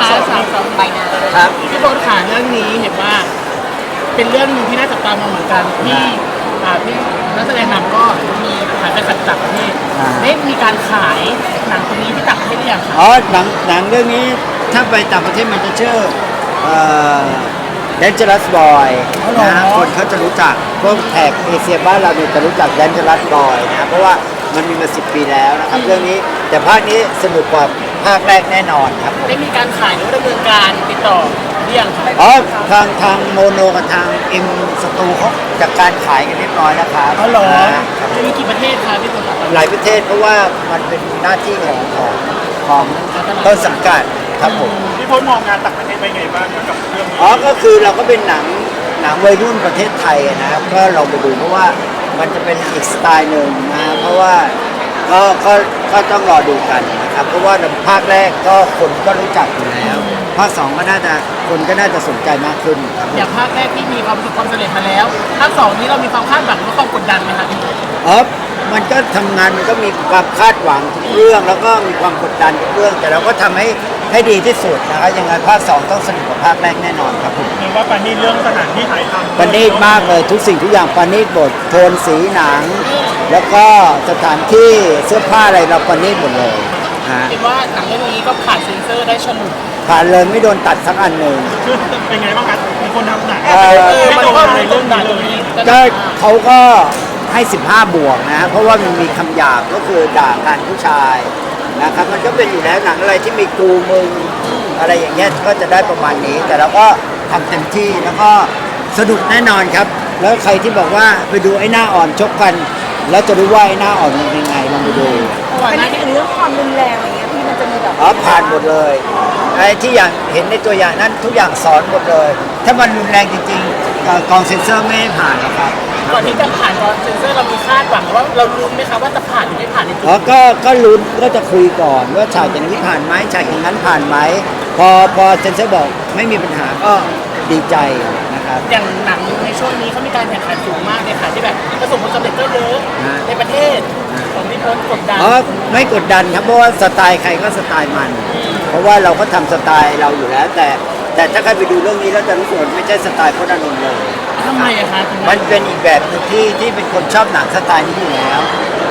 นะคะสามสองใบหน้าครับ พี่โบนขาเรื่องนี้เห็นว่า เป็นเรื่องหนึงที่น่าจับตามองเหมือนกันที่อ่าพี่นักแสดงนำก็มีขายไปสัตว์ต่างประเทศอ่า ได้มีการขายหนังตรงนี้ที่ต่างประเทศหรือยังคะอ๋อหนังหนังเรื่องนี้ถ้าไปต่างประเทศมันจะชื่อเอ่อ Dangerous Boy นะฮะคนเขาจะรู้จักพวกแถบเอเชียบ้านเราเนี่ยจะรู้จัก Dangerous Boy นะเพราะว่ามันมีมาสิปีแล้วนะครับ เรื่องนี้แต่ภาคนี้สนุกกว่า ภาคแรกแน่นอนครับได้มีการขายหรือว่าดำเนินการติดต่อหรือยังคะอ๋อทางทางโมโนกับทางเอ็มสตูเขาจัดการขายกันเรียบร้อยแล้วครับอ๋อเหรอนะจะมีกี่ประเทศคะพี่โบนหลายประเทศเพราะว่ามันเป็นหน้าที่ของของของต้นสังกัดครับผมพี่พจน์มองงานต่างประเทศไปไงบ้างกับเรื่องนี้อ๋อก็คือเราก็เป็นหนังหนังวัยรุ่นประเทศไทยอะนะครับก็ลองไปดูเพราะว่ามันจะเป็นอีกสไตล์หนึ่งนะเพราะว่า ก็ก็ก็ต้องรอดูกันนะครับเพราะว่าภาคแรกก็คนก็รู้จักอยู่แล้วภาคสองก็น่าจะคนก็น่าจะสนใจมากขึ้นครับอย่างภาคแรกที่มีความประสบความสำเร็จมาแล้วภาคสองนี้เรามีความคาดหวังหรือว่าความกดดันไหมคะพี่โบนอ๋อมันก็ทำงานมันก็มีความคาดหวังทุกเรื่อง แล้วก็มีความกดดันทุกเรื่อง แต่เราก็ทำให้ให้ดีที่สุดนะครับยังไงภาคสองต้องสนุกกว่าภาคแรกแน่นอนครับผมเห็นว่าปานี่เรื่องสถานที่ถ่ายทำปณีตมากเลยทุกสิ่งทุกอย่างปณีตบทโทนสีหนัง แล้วก็สถานที่เสื้อผ้าอะไรเราปณีตหมดเลยฮะคิดว่าหนังเรื่องนี้ก็ผ่านเซ็นเซอร์ได้ฉลุผ่านเลยไม่โดนตัดสักอันหนึ่งคือเป็นไงบ้างครับมีคนทำหนังเอ่อเออไม่มันโดนก็อะไรมีเรื่ต้อนงด่านี้ตรงเลยนี้ก็เขาก็ให้ 15 บวกนะ เพราะว่ามันมีคำหยาบก็คือด่าการผู้ชายนะครับมันก็เป็นอยู่แล้วหนังอะไรที่มีกูมึงอะไรอย่างเงี้ยก็จะได้ประมาณนี้ แต่เราก็ทำเต็มที่แล้วก็สนุกแน่นอนครับ แล้วใครที่บอกว่าไปดูไอ้หน้าอ่อนชกกัน แล้วจะรู้ว่าไอ้หน้าอ่อนมันเป็นยังไงลองไปดูก่อนเป็นหน้านี้ถึงเรื่องความรุนแรงอะไรเงี้ยพี่มันจะมีแบบอ๋อผ่านหมดเลยไอ้ที่อย่างเห็นในตัวอย่างนั้นทุกอย่างสอนหมดเลย ถ้ามันรุนแรงจริงๆเอ่อกองเซ็นเซอร์ไม่ให้ผ่านหรอกครับก่อนที่จะผ่านก่อนเซ็นเซอร์เรามีคาดหวังว่าเรารู้ไหมคะว่าจะผ่านหรือไม่ผ่านในจุดอ๋อก็ก็ลุ้นก็จะคุยก่อนว่าฉากอย่างนี้ผ่านไหมฉากอย่างนั้นผ่านไหมพอพอเซ็นเซอร์บอกไม่มีปัญหาก็ดีใจนะครับ อย่างหนังใน ช่วงนี้เขามีการแข่งขันสูงมากเลยค่ะที่แบบประสบผลสำเร็จก็เยอะฮะ ในประเทศของที่โพสต์กดดันอ๋อไม่กดดันครับเพราะว่าสไตล์ใครก็สไตล์มัน เพราะว่าเราก็ทำสไตล์เราอยู่แล้ว แต่แต่ถ้าใครไปดูเรื่องนี้แล้วจะรู้สึกว่าไม่ใช่สไตล์พจน์อานนท์เลย ทำไมอะคะถึงมันเป็นอีกแบบหนึงที่ที่เป็นคนชอบหนังสไตล์นี้อยู่แล้ว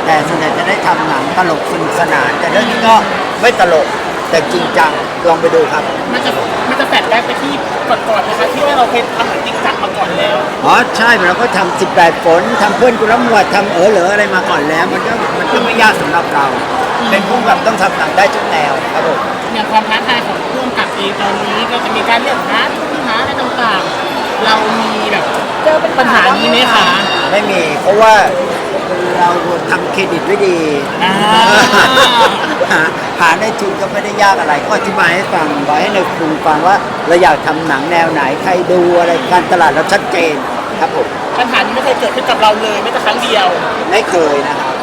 แต่ส่วนใหญ่จะได้ทำหนังตลกสนุกสนาน แต่เรื่องนี้ก็ไม่ตลกแต่จริงจังลองไปดูครับ มันจะมันจะแฟดแบ็กไปที่ก่อนๆนะคะที่ว่าเราเคยทำหนังจริงจังมาก่อนแล้ว อ๋อใช่เราก็ทำ18 ฝนทำเพื่อนกุลหมวดทำเออเหลืออะไรมาก่อนแล้ว มันก็มันก็ไม่ยากสำหรับเรา เป็นผู้กำกับต้องทำหนังได้ทุกแนวครับผมอย่างความท้าทายของร่วมกับเองตอนนี้ก็จะมีการเรียกหาที่หาอะไรต่างๆ เรามีแบบเจอปัญหานี้ไหมคะ ไม่มีเพราะว่าเราทำเครดิตไว้ดี อ่า หาหาได้ทุนก็ไม่ได้ยากอะไร ก็อธิบายให้ฟังบอกให้ในกคุณฟังว่าเราอยากทำหนังแนวไหนใครดูอะไรการตลาดเราชัดเจนครับผมปัญหานี้ไม่เคยเกิดขึ้นกับเราเลยแม้แต่ครั้งเดียวไม่เคยนะครับ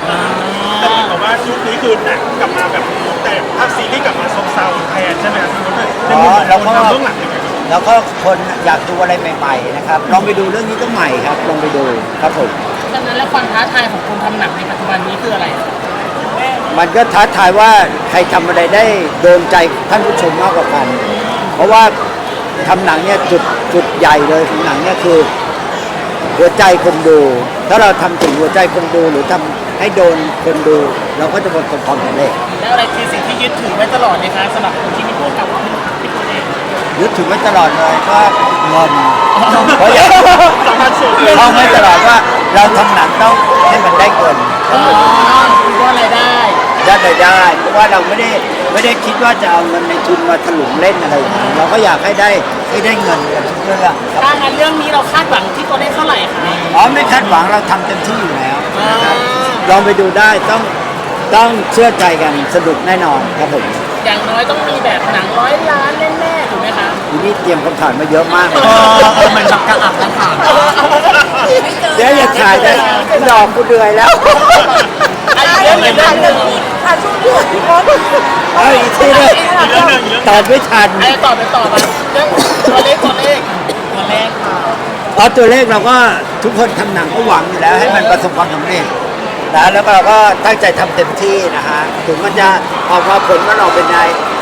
แต่เหมือนกับว่ายุคนี้คือหนังกลับมาแบบแต่ภาคซีรีส์กลับมาซบเซาแทนใช่ไหมครับพี่พจน์ในมุมของเราคนก็ทำเบื้องหลังยังไงบ้างแล้วก็คนอยากดูอะไรใหม่ๆนะครับลองไปดูเรื่องนี้ก็ใหม่ครับลองไปดูครับผม ดังนั้นแล้วความท้าทายของคนทำหนังในปัจจุบันนี้คืออะไร มันก็ท้าทายว่าใครทำอะไรได้โดนใจท่านผู้ชมมากกว่ากัน เพราะว่าทำหนังเนี่ยจุดจุดใหญ่เลยของหนังเนี่ยคือ หัวใจคนดู ถ้าเราทำถึงหัวใจคนดูหรือทำให้โดนคนดู เราก็จะประสบความสำเร็จ แล้วอะไรคือสิ่งที่ยึดถือไว้ตลอดเลยคะสำหรับคนที่มีพูดกับพี่คนเองยึดถือไว้ตลอดเลยก็เงินเพราะอย่างสำคัญสุดท่องไว้ตลอดว่าเราทำหนังต้องให้มันได้เงิน อ๋อคือว่าอะไรายได้ ได้รายได้ เพราะว่าเราไม่ได้ไม่ได้คิดว่าจะเอาเงินในทุนมาถลุงเล่นอะไรอย่างนี้เราก็อยากให้ได้ให้ได้เงินกันทุกเรื่องครับถ้างั้นเรื่องนี้เราคาดหวังที่ตัวเลขเท่าไหร่คะอ๋อไม่คาดหวังเราทำเต็มที่อยู่แล้วอ่าลองไปดูได้ต้องต้องเชื่อใจกันสนุกแน่นอนครับผมอย่างน้อยต้องมีแบบหนังร้อยล้านแน่ๆถูกไหมคะทีนี้เตรียมคำถามมาเยอะมากเลยเหมือนแบบกระอับกระถางเดี๋ยวอย่าถ่ายนะดอกกูเหนื่อยแล้ว อันนี้เรื่องหนึ่งเรื่ องหนึ่งค่ะช่วงที่พี่พศเอาอีกทีเลยอีกเรื่องหนึ่งอีกเรื่องหนึ่งตอบไม่ทันไอ้ต่อไปต่อมาเรื่องตัวเลขตัวเลขตัวเลขค่ะอ๋อตัวเลขเราก็ทุกคนทำหนังก็หวังอยู่แล้วให้มันประสบความสำเร็จนะแล้วก็เราก็ตั้งใจทำเต็มที่นะฮะถึงมันจะออกมาผลมันออกเป็นไง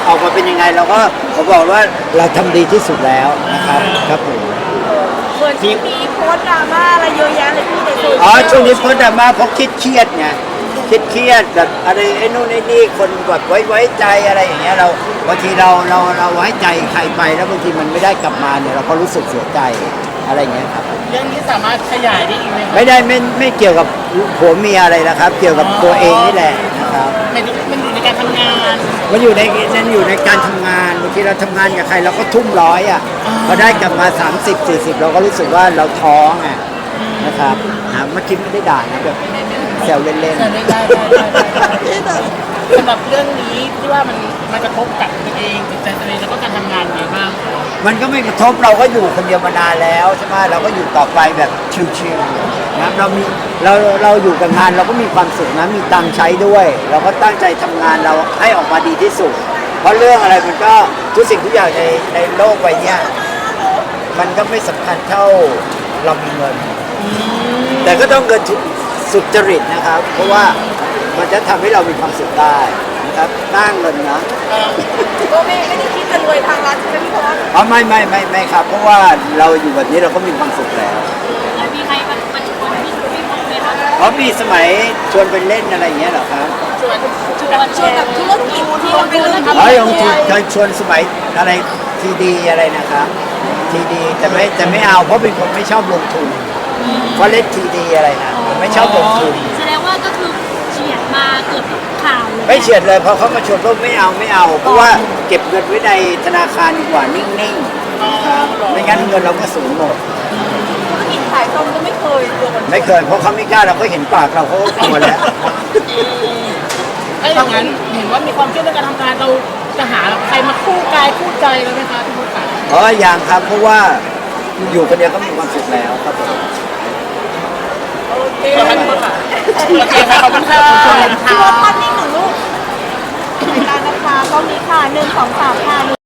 ออกมาเป็นยังไง เราก็ผมบอกว่าเราทำดีที่สุดแล้วนะครับครับผม เหมือนช่วงนี้โพสต์ดราม่าอะไรเยอะแยะเลยพี่ในโซเชียลอ๋อช่วงนี้โพสต์ดราม่าเพราะคิดเครียดไง คิดเครียดแบบอะไรไอ้นู่นไอ้นี่คนแบบไว้ไว้ใจอะไรอย่างเงี้ยเราบางทีเราเราเราไว้ใจใครไปแล้วบางทีมันไม่ได้กลับมาเนี่ยเราก็รู้สึกเสียใจอะไรอย่างเงี้ยครับ เรื่องนี้สามารถขยายได้อีกไหมครับไม่ได้ไม่ไม่เกี่ยวกับผัวเมียอะไรนะครับ เกี่ยวกับตัวเองนี่แหละนะครับมันมันอยู่ในการทำงานมันอยู่ในนั่นอยู่ในการทำงานบางทีเราทำงานกับใครเราก็ทุ่มร้อยอะอ่าพอได้กลับมา 30 40 เราก็รู้สึกว่าเราท้องอะนะครับนะเมื่อกี้ไม่ได้ด่านะแบบ แซวเล่นใช่ได้ได้ได้ได้สำหรับเรื่องนี้ที่ว่ามันมันกระทบกับตัวเองจิตใจตัวเองแล้วก็การทำงานยังไงบ้างๆ มันก็ไม่กระทบเราก็อยู่คนเดียวมานานแล้วใช่ไหมเราก็อยู่ต่อไปแบบชิวๆนะเรามีเราเราอยู่กับงานเราก็มีความสุขนะมีตังค์ใช้ด้วย เราก็ตั้งใจทำงานเราให้ออกมาดีที่สุด เพราะเรื่องอะไรมันก็ทุกสิ่งทุกอย่างในในโลกใบเนี้ยมันก็ไม่สำคัญเท่าเรามีเงิน แต่ก็ต้องเงินทุก สุจริตนะครับ เพราะว่ามันจะทำให้เรามีความสุขได้นะครับหน้าเงินนะก็ไม่ไม่ได้คิดจะรวยทางรัฐใช่ไหมพี่โพสต์อ๋อไม่ไม่ไม่ไม่ครับ เพราะว่าเราอยู่แบบนี้เราก็มีความสุขแล้วแล้วมีใครมามาชวนพี่พี่พงไหมคะอ๋อมีสมัยชวนไปเล่นอะไรอย่างเงี้ยเหรอครับชวนชวนชวนแบบธุรกิจที่ลงทุนอ๋อยังเคยชวนสมัยอะไรทีดีอะไรนะครับทีดีแต่ไม่แต่ไม่เอาเพราะเป็นคนไม่ชอบลงทุนเพราะเล่นทีดีอะไรนะ ไม่ชอบลงทุนแสดงว่าก็คือเฉียดมาเกือบทุกข่าวเลยไม่เฉียดเลยพอเขามาชวนก็ไม่เอาไม่เอา เพราะว่าเก็บเงินไว้ในธนาคารดีกว่านิ่งๆครับไม่งั้นเงินเราก็สูญหมดธุรกิจขายตรงก็ไม่เคยโดนไม่เคยเพราะเขาไม่กล้าเราก็เห็นปากเราเขาก็กลัวแล้วไอ้อย่างนั้นเห็นว่ามีความเครียดในการทำงานเราจะหาใครมาคู่กายคู่ใจเลยไหมคะพี่พุทธค่ะอ๋ออย่างครับเพราะว่าอยู่คนเดียวก็มีความสุขแล้วครับผม โอเคครับพี่พุทธค่ะโอเคครับขอบคุณค่ะ พี่โพสต์ภาพนิ่งหนึ่งลูกรายการนะคะก็มีค่ะหนึ่งสองสามค่ะ